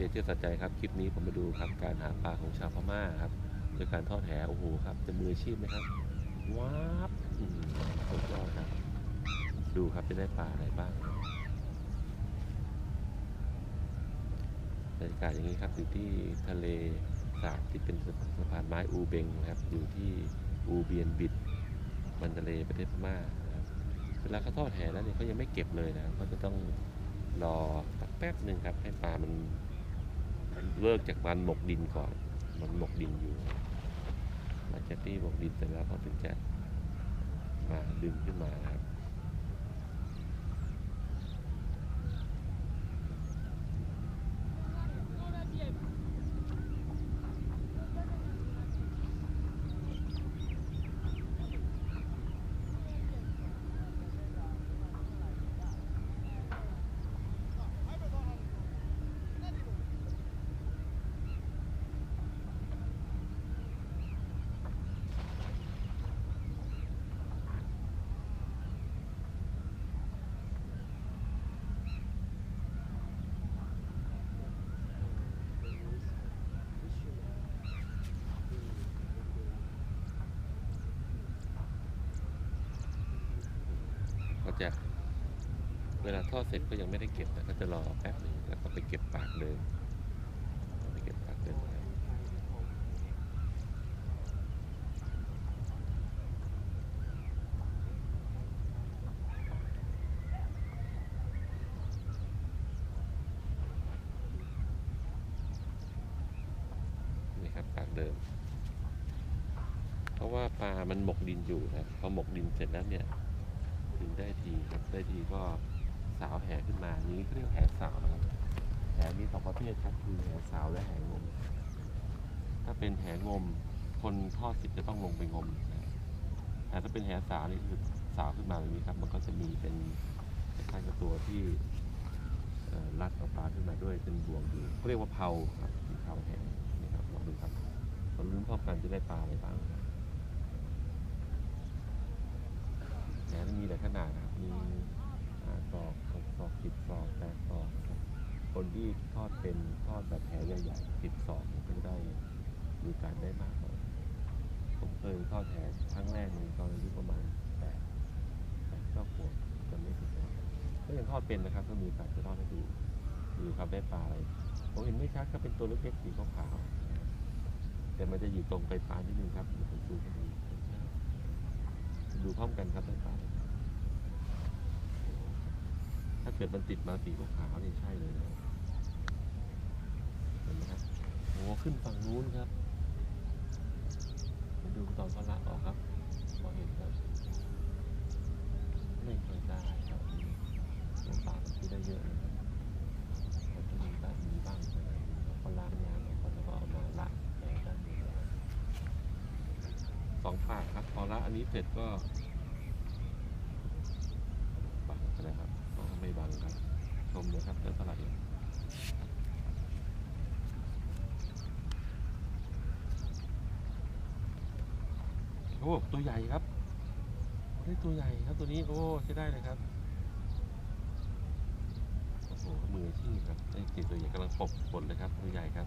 ซีเที่ยวสัจใจครับคลิปนี้ผมมาดูครับการหาปลาของชาวพม่าครับโดยการทอดแหโอ้โหครับจะมืออาชีพไหมครับว้าบสุดยอดครับ ดูครับจะได้ปลาอะไรบ้างบรรยากาศอย่างนี้ครับอยู่ที่ทะเลสาบที่เป็นสะพานไม้อูเบงครับ อยู่ที่อูเบียนบิดมันทะเลประเทศพม่าครับเวลาเขาทอดแหแล้วเนี่ยเขายังไม่เก็บเลยนะเขาจะต้องรอสักแป๊บหนึ่งครับให้ปลามัน เลิกจากมันหมกดินก่อน มันหมกดินอยู่หลังจากที่หมกดินเสร็จแล้วเขาถึงจะมาดึงขึ้นมานะครับ เขาจะเวลาทอดเสร็จก็ยังไม่ได้เก็บนะก็จะรอแป๊บหนึ่งแล้วก็ไปเก็บปากเดิมไปเก็บปากเดิมนะครับนี่ครับปากเดิม เพราะว่าปลามันหมกดินอยู่นะพอหมกดินเสร็จแล้วเนี่ย ถึงได้ทีครับได้ทีก็สาวแห่ขึ้นมานี้เรียกแห่สาวนะครับแห่มีสองประเภทครับคือแห่สาวและแห่งม ถ้าเป็นแห่งม คนทอดเสิจะต้องลงไปงมแต่ถ้าเป็นแห่สาวนี่คือสาวขึ้นมาแบบนี้ครับ มันก็จะมีเป็นคล้ายๆกับตัวที่รัดเอาปลาขึ้นมาด้วยเป็นบ่วงอยู่เขาเรียกว่าเผาครับเผาแห่นี่ครับลองดูครับเราลุ้นพร้อมกันจะได้ปลาอะไรบ้างครับ แหนมีหลาย ขนาดนะครับมีห้าศอกหกศอกสิบศอกแปดศอกครับคนที่ทอดเป็นทอดแบบแผลใหญ่ๆสิบศอกก็จะได้มีการได้มากหน่อยผมเคยทอดแผลครั้งแรกในตอนอายุประมาณแปดแปดเก้าขวบจำไม่ผิดนะก็ยังทอดเป็นนะครับก็มีโอกาสจะทอดให้ดูดูครับได้ปลาอะไรผมเห็นไม่ชัดก็เป็นตัวเล็กๆสีขาวๆแต่มันจะอยู่ตรงไปปลายนิดนึงครับเดี๋ยวผมซูมดูพร้อมกันครับได้ปลาาเกิดมันติดมาสีขาวๆนี่ใช่เลยนะเห็นไหมครับโอ้ขึ้นฝั่งนู้นครับไปดูตอนเขาละออกครับมอเห็นครับไม่เคยได้ครับตัวปลามันคือได้เยอะนะครับแต่จะมีบ้างมีบ้างนะครับเขาล้างยางแล้วก็เอามาละแหนด้านนี้นะครับสองปากครับพอละอันนี้เสร็จก็บังนะครับ บังครับชมเลยครับเจอปลาไหลโอ้ตัวใหญ่ครับได้ตัวใหญ่ครับตัวนี้โอ้ใช้ได้เลยครับโอ้โหมืออาชีพครับได้กินตัวใหญ่กำลังปบฝนเลยครับตัวใหญ่ครับ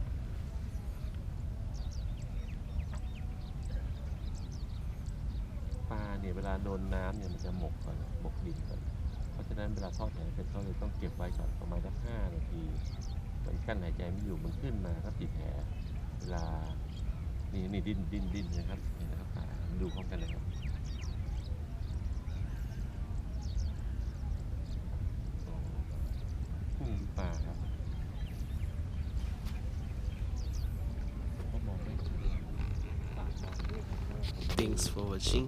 ปลาเนี่ยเวลาโดนน้ำเนี่ยมันจะหมกก่อนหมกดินก่อน เพราะฉะนั้นเวลาทอดแหเสร็จก็เลยต้องเก็บไว้ก่อนประมาณสักห้านาที มันกั้นหายใจไม่อยู่มันขึ้นมาก็ติดแผลเวลานี่นี่ดิ้นดิ้นดิ้นนะครับนะครับดูพร้อมกันเลยครับกุ้งปลาครับก็มองไม่ถูกปากมองไม่ถูก Thanks for watching.